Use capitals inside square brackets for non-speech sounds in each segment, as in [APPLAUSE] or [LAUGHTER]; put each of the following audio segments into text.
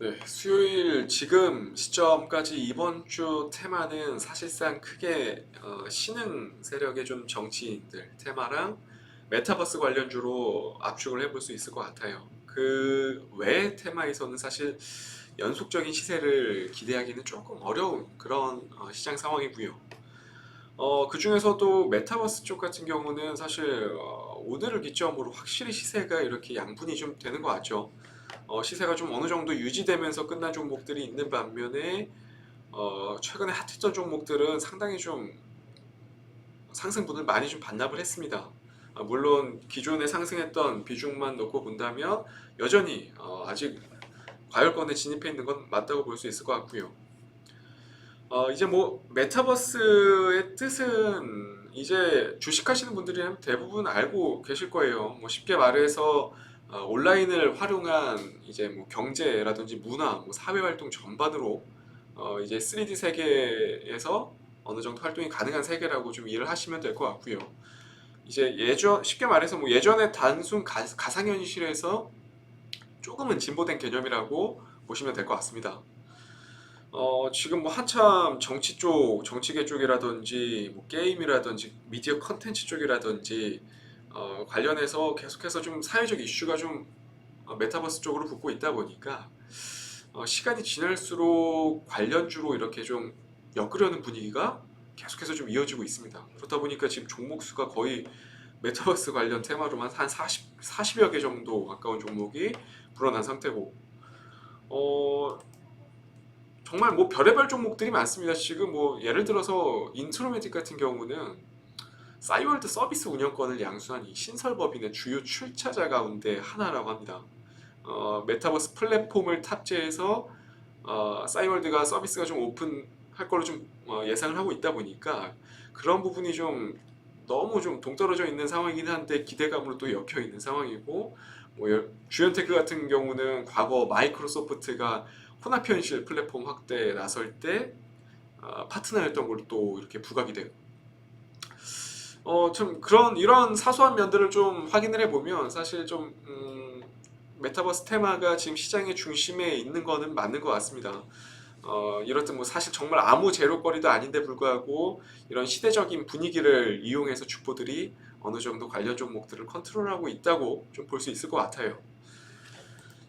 네, 수요일 지금 시점까지 이번 주 테마는 사실상 크게 어, 신흥 세력의 좀 정치인들 테마랑 메타버스 관련주로 압축을 해볼 수 있을 것 같아요. 그 외 테마에서는 사실 연속적인 시세를 기대하기는 조금 어려운 그런 어, 시장 상황이고요. 어, 그 중에서도 메타버스 쪽 같은 경우는 사실 어, 오늘을 기점으로 확실히 시세가 이렇게 양분이 좀 되는 것 같죠. 어, 시세가 좀 어느 정도 유지되면서 끝난 종목들이 있는 반면에 어, 최근에 핫했던 종목들은 상당히 좀 상승분을 많이 좀 반납을 했습니다. 아, 물론 기존에 상승했던 비중만 놓고 본다면 여전히 어, 아직 과열권에 진입해 있는 건 맞다고 볼 수 있을 것 같고요. 어, 이제 뭐 메타버스의 뜻은 이제 주식하시는 분들이 대부분 알고 계실 거예요. 뭐 쉽게 말해서 어, 온라인을 활용한 이제 뭐 경제라든지 문화, 뭐 사회 활동 전반으로 어, 이제 3D 세계에서 어느 정도 활동이 가능한 세계라고 좀 이해를 하시면 될 것 같고요. 이제 예전 쉽게 말해서 뭐 예전에 단순 가, 가상현실에서 조금은 진보된 개념이라고 보시면 될 것 같습니다. 어, 지금 뭐 한참 정치 쪽, 정치계 쪽이라든지 뭐 게임이라든지 미디어 컨텐츠 쪽이라든지 어, 관련해서 계속해서 좀 사회적 이슈가 좀 어, 메타버스 쪽으로 붙고 있다 보니까 어, 시간이 지날수록 관련주로 이렇게 좀 엮으려는 분위기가 계속해서 좀 이어지고 있습니다. 그렇다 보니까 지금 종목 수가 거의 메타버스 관련 테마로만 한 40, 40여 개 정도 가까운 종목이 불어난 상태고 어, 정말 뭐 별의별 종목들이 많습니다. 지금 뭐 예를 들어서 인트로매틱 같은 경우는 싸이월드 서비스 운영권을 양수한 이 신설법인의 주요 출자자 가운데 하나라고 합니다. 어, 메타버스 플랫폼을 탑재해서 어, 싸이월드가 서비스가 좀 오픈할 걸로 좀 어, 예상을 하고 있다 보니까 그런 부분이 좀 너무 좀 동떨어져 있는 상황이긴 한데 기대감으로 또 엮여 있는 상황이고 뭐 여- 주연테크 같은 경우는 과거 마이크로소프트가 혼합 현실 플랫폼 확대에 나설 때 어, 파트너였던 걸로 또 이렇게 부각이 되고 어, 좀 그런 이런 사소한 면들을 좀 확인을 해보면 사실 좀 음, 메타버스 테마가 지금 시장의 중심에 있는 거는 맞는 것 같습니다. 어, 이렇듯 뭐 사실 정말 아무 제로거리도 아닌데 불구하고 이런 시대적인 분위기를 이용해서 주포들이 어느 정도 관련 종목들을 컨트롤하고 있다고 좀 볼 수 있을 것 같아요.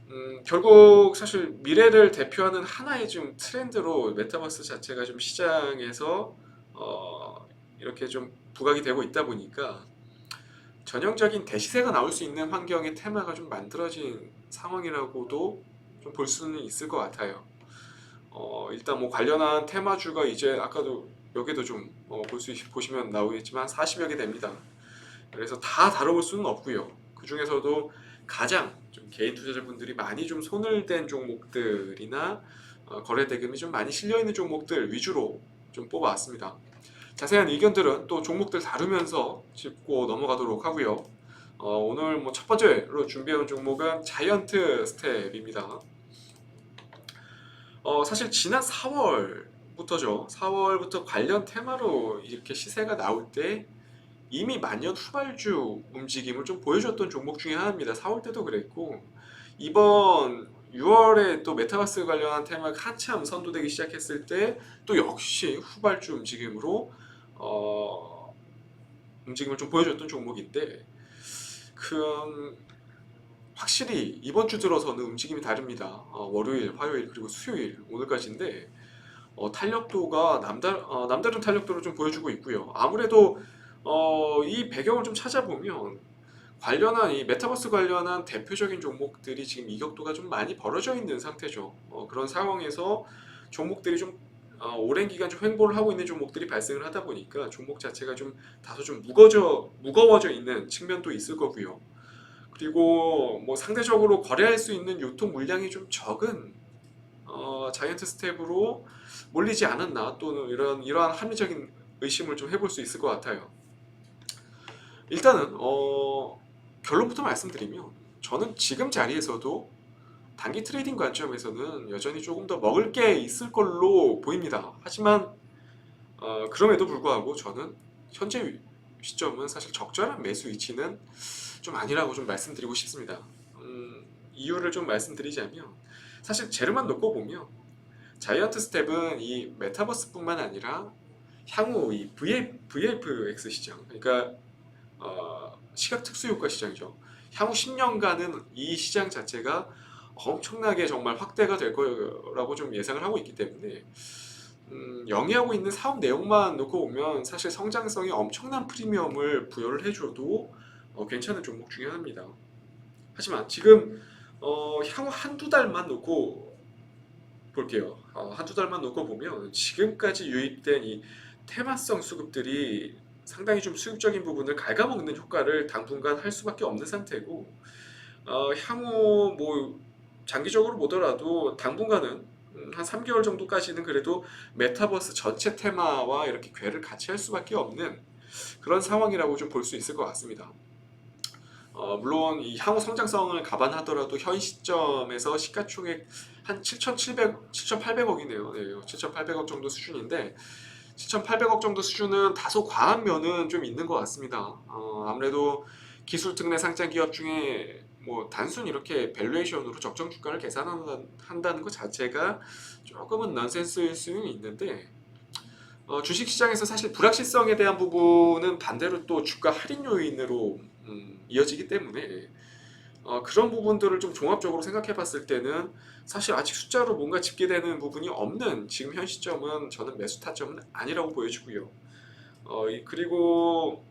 음, 결국 사실 미래를 대표하는 하나의 좀 트렌드로 메타버스 자체가 좀 시장에서 어, 이렇게 좀 부각이 되고 있다 보니까 전형적인 대시세가 나올 수 있는 환경의 테마가 좀 만들어진 상황이라고도 좀 볼 수는 있을 것 같아요. 어, 일단 뭐 관련한 테마주가 이제 아까도 여기도 좀볼수 보시면 나오겠지만 40여 개 됩니다. 그래서 다 다뤄볼 수는 없고요. 그 중에서도 가장 좀 개인 투자자분들이 많이 좀 손을 댄 종목들이나 어, 거래 대금이 좀 많이 실려 있는 종목들 위주로 좀 뽑아왔습니다. 자세한 의견들은 또 종목들 다루면서 짚고 넘어가도록 하고요. 어, 오늘 뭐 첫 번째로 준비해온 종목은 자이언트 스텝입니다. 어, 사실 지난 4월부터죠. 4월부터 관련 테마로 이렇게 시세가 나올 때 이미 만년 후발주 움직임을 좀 보여줬던 종목 중에 하나입니다. 4월 때도 그랬고 이번 6월에 또 메타버스 관련한 테마가 한참 선도되기 시작했을 때 또 역시 후발주 움직임으로 어, 움직임을 좀 보여줬던 종목인데 그 확실히 이번 주 들어서는 움직임이 다릅니다. 어, 월요일, 화요일 그리고 수요일 오늘까지인데 어, 탄력도가 남다 어, 남다른 탄력도를 좀 보여주고 있고요. 아무래도 어, 이 배경을 좀 찾아보면 관련한 이 메타버스 관련한 대표적인 종목들이 지금 이격도가 좀 많이 벌어져 있는 상태죠. 어, 그런 상황에서 종목들이 좀 어, 오랜 기간 좀 횡보를 하고 있는 종목들이 발생을 하다 보니까 종목 자체가 좀 다소 좀 무거워져 무거워져 있는 측면도 있을 거고요. 그리고 뭐 상대적으로 거래할 수 있는 유통 물량이 좀 적은 어, 자이언트 스텝으로 몰리지 않았나 또는 이런 이러한 합리적인 의심을 좀 해볼 수 있을 것 같아요. 일단은 어, 결론부터 말씀드리면 저는 지금 자리에서도 단기 트레이딩 관점에서는 여전히 조금 더 먹을 게 있을 걸로 보입니다. 하지만 어, 그럼에도 불구하고 저는 현재 위- 시점은 사실 적절한 매수 위치는 좀 아니라고 좀 말씀드리고 싶습니다. 음, 이유를 좀 말씀드리자면 사실 재료만 놓고 보면 자이언트 스텝은 이 메타버스뿐만 아니라 향후 이 VF, VFX 시장 그러니까 어, 시각 특수 효과 시장이죠. 향후 10년간은 이 시장 자체가 엄청나게 정말 확대가 될 거라고 좀 예상을 하고 있기 때문에 음, 영위하고 있는 사업 내용만 놓고 보면 사실 성장성이 엄청난 프리미엄을 부여를 해줘도 어, 괜찮은 종목 중에 하나입니다. 하지만 지금 어, 향후 한두 달만 놓고 볼게요. 어, 한두 달만 놓고 보면 지금까지 유입된 이 테마성 수급들이 상당히 좀 수익적인 부분을 갉아먹는 효과를 당분간 할 수밖에 없는 상태고 어, 향후 뭐 장기적으로 보더라도 당분간은 음, 한 3개월 정도까지는 그래도 메타버스 전체 테마와 이렇게 궤를 같이 할 수밖에 없는 그런 상황이라고 좀 볼 수 있을 것 같습니다. 어, 물론 이 향후 성장성을 감안하더라도 현 시점에서 시가총액 한 7,700, 7,800억이네요. 네, 7,800억 정도 수준인데 7,800억 정도 수준은 다소 과한 면은 좀 있는 것 같습니다. 어, 아무래도 기술 특례 상장 기업 중에 뭐 단순 이렇게 밸류에이션으로 적정 주가를 계산한다는 것 자체가 조금은 넌센스일 수는 있는데 어, 주식 시장에서 사실 불확실성에 대한 부분은 반대로 또 주가 할인 요인으로 음, 이어지기 때문에 어, 그런 부분들을 좀 종합적으로 생각해 봤을 때는 사실 아직 숫자로 뭔가 집계되는 부분이 없는 지금 현 시점은 저는 매수 타점은 아니라고 보여지고요. 어, 이- 그리고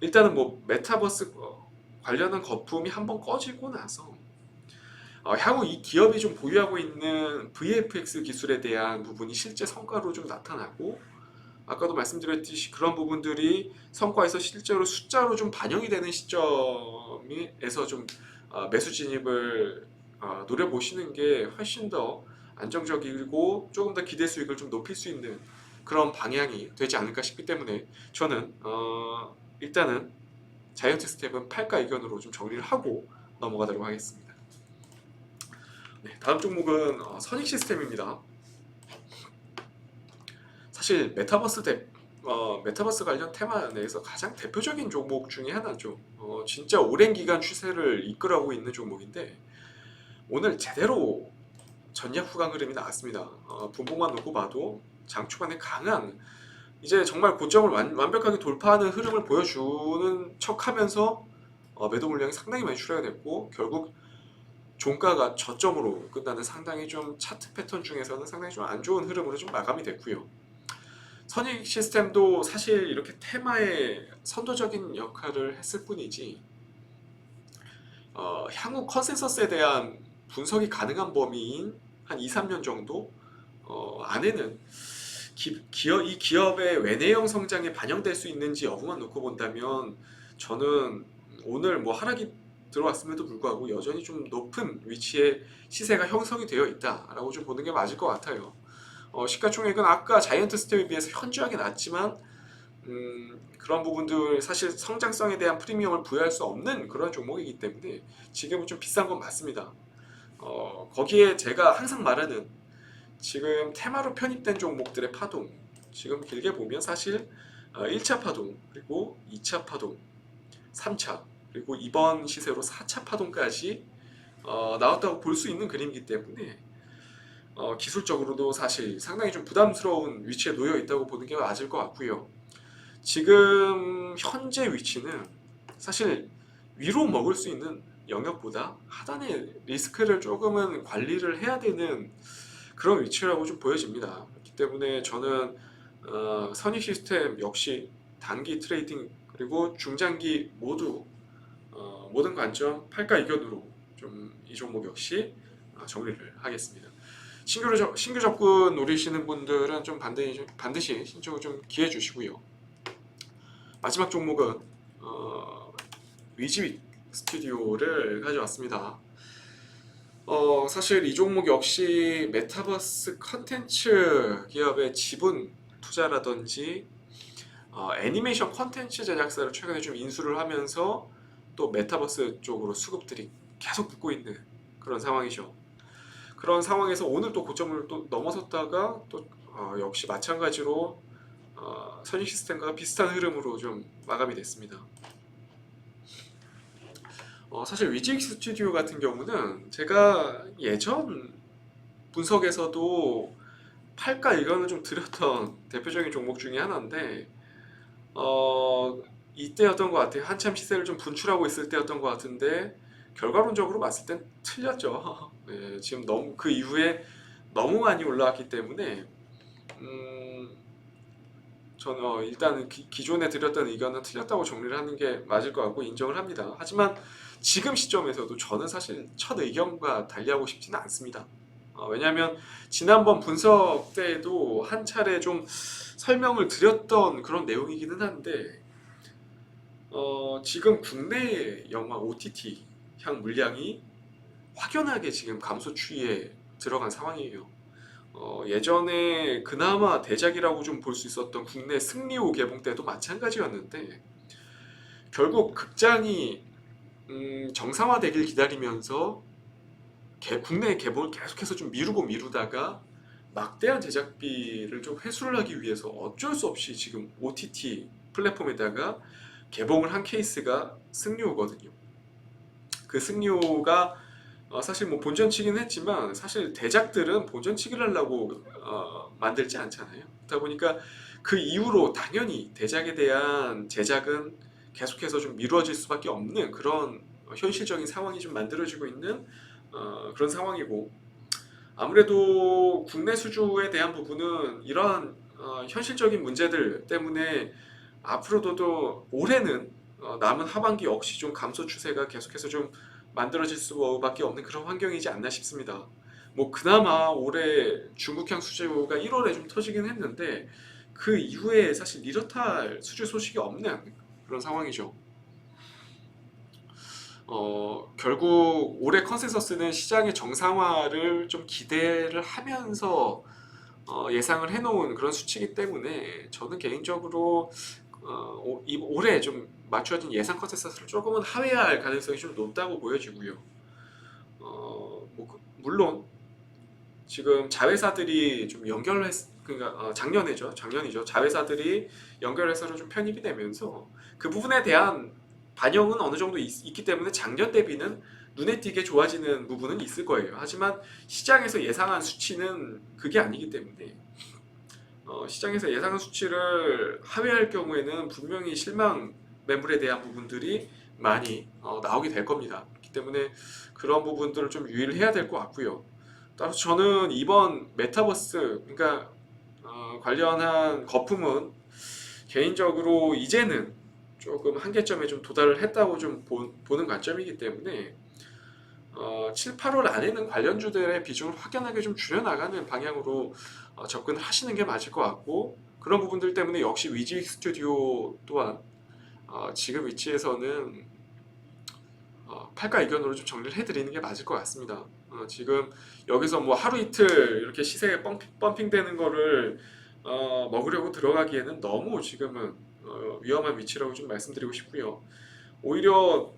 일단은 뭐 메타버스 어, 관련한 거품이 한번 꺼지고 나서 어, 향후 이 기업이 좀 보유하고 있는 VFX 기술에 대한 부분이 실제 성과로 좀 나타나고 아까도 말씀드렸듯이 그런 부분들이 성과에서 실제로 숫자로 좀 반영이 되는 시점에서 좀 어, 매수 진입을 어, 노려보시는 게 훨씬 더 안정적이고 조금 더 기대 수익을 좀 높일 수 있는 그런 방향이 되지 않을까 싶기 때문에 저는 어, 일단은 자이언트 스텝은 8가 의견으로 좀 정리를 하고 넘어가도록 하겠습니다. 네, 다음 종목은 어, 선익 시스템입니다. 사실 메타버스 대, 어, 메타버스 관련 테마 내에서 가장 대표적인 종목 중에 하나죠. 어, 진짜 오랜 기간 추세를 이끌어가고 있는 종목인데 오늘 제대로 전략 후강 흐름이 나왔습니다. 어, 분봉만 놓고 봐도 장 초반에 강한 이제 정말 고점을 완, 완벽하게 돌파하는 흐름을 보여주는 척하면서 어, 매도 물량이 상당히 많이 출하가 됐고 결국 종가가 저점으로 끝나는 상당히 좀 차트 패턴 중에서는 상당히 좀 안 좋은 흐름으로 좀 마감이 됐고요. 선익 시스템도 사실 이렇게 테마의 선도적인 역할을 했을 뿐이지 어, 향후 컨센서스에 대한 분석이 가능한 범위인 한 2, 3년 정도 어, 안에는 기, 기업, 이 기업의 외내형 성장에 반영될 수 있는지 여부만 놓고 본다면 저는 오늘 뭐 하락이 들어왔음에도 불구하고 여전히 좀 높은 위치에 시세가 형성이 되어 있다라고 좀 보는 게 맞을 것 같아요. 어, 시가총액은 아까 자이언트 스텝에 비해서 현저하게 낮지만 음, 그런 부분들 사실 성장성에 대한 프리미엄을 부여할 수 없는 그런 종목이기 때문에 지금은 좀 비싼 건 맞습니다. 어, 거기에 제가 항상 말하는 지금 테마로 편입된 종목들의 파동 지금 길게 보면 사실 어, 1차 파동 그리고 2차 파동 3차 그리고 이번 시세로 4차 파동까지 어, 나왔다고 볼 수 있는 그림이기 때문에 어, 기술적으로도 사실 상당히 좀 부담스러운 위치에 놓여 있다고 보는 게 맞을 것 같고요. 지금 현재 위치는 사실 위로 먹을 수 있는 영역보다 하단의 리스크를 조금은 관리를 해야 되는 그런 위치라고 좀 보여집니다. 그렇기 때문에 저는 어, 선익 시스템 역시 단기 트레이딩 그리고 중장기 모두 어, 모든 관점 8가 이견으로 좀 이 종목 역시 어, 정리를 하겠습니다. 신규로 접, 신규 접근 노리시는 분들은 좀 반드시, 반드시 신청을 좀 기해 주시고요. 마지막 종목은 어, 위지 스튜디오를 가져왔습니다. 어, 사실 이 종목 역시 메타버스 컨텐츠 기업의 지분 투자라든지 어, 애니메이션 컨텐츠 제작사를 최근에 좀 인수를 하면서 또 메타버스 쪽으로 수급들이 계속 붙고 있는 그런 상황이죠. 그런 상황에서 오늘 또 고점을 또 넘어섰다가 또 어, 역시 마찬가지로 어, 선익 시스템과 비슷한 흐름으로 좀 마감이 됐습니다. 어, 사실 위직 스튜디오 같은 경우는 제가 예전 분석에서도 팔까 의견을 좀 드렸던 [LAUGHS] 대표적인 종목 중에 하나인데 어, 이때였던 것 같아요. 한참 시세를 좀 분출하고 있을 때였던 것 같은데 결과론적으로 봤을 땐 틀렸죠. [LAUGHS] 네, 지금 너무 그 이후에 너무 많이 올라왔기 때문에 음, 저는 어, 일단 기, 기존에 드렸던 의견은 틀렸다고 정리를 하는 게 맞을 것 같고 인정을 합니다. 하지만 지금 시점에서도 저는 사실 첫 의견과 달리하고 싶지는 않습니다. 어, 왜냐하면 지난번 분석 때에도 한 차례 좀 설명을 드렸던 그런 내용이기는 한데 어, 지금 국내 영화 OTT 향 물량이 확연하게 지금 감소 추이에 들어간 상황이에요. 어, 예전에 그나마 대작이라고 좀 볼 수 있었던 국내 승리호 개봉 때도 마찬가지였는데 결국 극장이 음, 정상화되길 기다리면서 개- 국내 개봉을 계속해서 좀 미루고 미루다가 막대한 제작비를 좀 회수를 하기 위해서 어쩔 수 없이 지금 OTT 플랫폼에다가 개봉을 한 케이스가 승리호거든요. 그 승리호가 어, 사실 뭐 본전치기는 했지만 사실 대작들은 본전치기를 하려고 어, 만들지 않잖아요. 그러다 보니까 그 이후로 당연히 대작에 대한 제작은 계속해서 좀 미뤄질 수밖에 없는 그런 어, 현실적인 상황이 좀 만들어지고 있는 어, 그런 상황이고 아무래도 국내 수주에 대한 부분은 이러한 어, 현실적인 문제들 때문에 앞으로도 또 올해는 어, 남은 하반기 역시 좀 감소 추세가 계속해서 좀 만들어질 수밖에 없는 그런 환경이지 않나 싶습니다. 뭐 그나마 올해 중국향 수주가 1월에 좀 터지긴 했는데 그 이후에 사실 할 수주 소식이 없는 그런 상황이죠. 어, 결국 올해 컨센서스는 시장의 정상화를 좀 기대를 하면서 어, 예상을 해놓은 그런 수치이기 때문에 저는 개인적으로 어, 오- 이- 올해 좀 맞춰진 예상 컨센서스를 조금은 하회할 가능성이 좀 높다고 보여지고요. 어, 뭐 그- 물론 지금 자회사들이 좀 연결했 그러니까 어, 작년에죠 작년이죠 자회사들이 연결해서 좀 편입이 되면서 그 부분에 대한 반영은 어느 정도 있, 기 때문에 작년 대비는 눈에 띄게 좋아지는 부분은 있을 거예요. 하지만 시장에서 예상한 수치는 그게 아니기 때문에 어, 시장에서 예상한 수치를 하회할 경우에는 분명히 실망 매물에 대한 부분들이 많이 어, 나오게 될 겁니다. 그렇기 때문에 그런 부분들을 좀 유의를 해야 될 것 같고요. 따라서 저는 이번 메타버스 그러니까 어, 관련한 거품은 개인적으로 이제는 조금 한계점에 좀 도달을 했다고 좀 보, 보는 관점이기 때문에 어, 7, 8월 안에는 관련주들의 비중을 확연하게 좀 줄여나가는 방향으로 어, 접근을 하시는 게 맞을 것 같고 그런 부분들 때문에 역시 위직 스튜디오 또한 어, 지금 위치에서는 어, 팔가 의견으로 좀 정리를 해드리는 게 맞을 것 같습니다. 어, 지금 여기서 뭐 하루 이틀 이렇게 시세가 펌핑, 펌핑 되는 거를 어, 먹으려고 들어가기에는 너무 지금은 어, 위험한 위치라고 좀 말씀드리고 싶고요. 오히려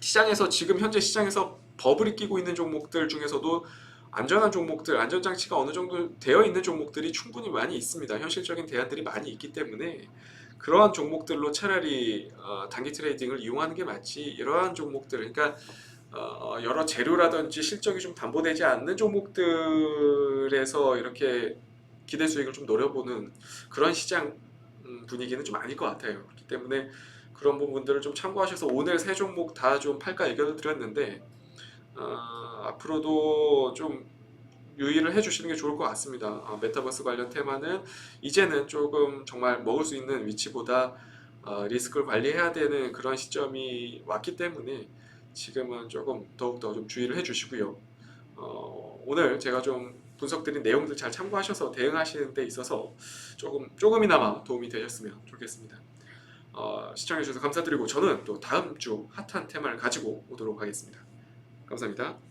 시장에서 지금 현재 시장에서 버블이 끼고 있는 종목들 중에서도 안전한 종목들, 안전장치가 어느 정도 되어 있는 종목들이 충분히 많이 있습니다. 현실적인 대안들이 많이 있기 때문에 그러한 종목들로 차라리 어, 단기 트레이딩을 이용하는 게 맞지 이러한 종목들, 그러니까 어, 여러 재료라든지 실적이 좀 담보되지 않는 종목들에서 이렇게 기대 수익을 좀 노려보는 그런 시장 음, 분위기는 좀 아닐 것 같아요. 그렇기 때문에 그런 부분들을 좀 참고하셔서 오늘 세 종목 다 좀 팔까 의견을 드렸는데 어, 앞으로도 좀 유의를 해주시는 게 좋을 것 같습니다. 어, 메타버스 관련 테마는 이제는 조금 정말 먹을 수 있는 위치보다 어, 리스크를 관리해야 되는 그런 시점이 왔기 때문에 지금은 조금 더욱더 좀 주의를 해주시고요. 어, 오늘 제가 좀 분석드린 내용들 잘 참고하셔서 대응하시는 데 있어서 조금 조금이나마 도움이 되셨으면 좋겠습니다. 어, 시청해주셔서 감사드리고 저는 또 다음 주 핫한 테마를 가지고 오도록 하겠습니다. 감사합니다.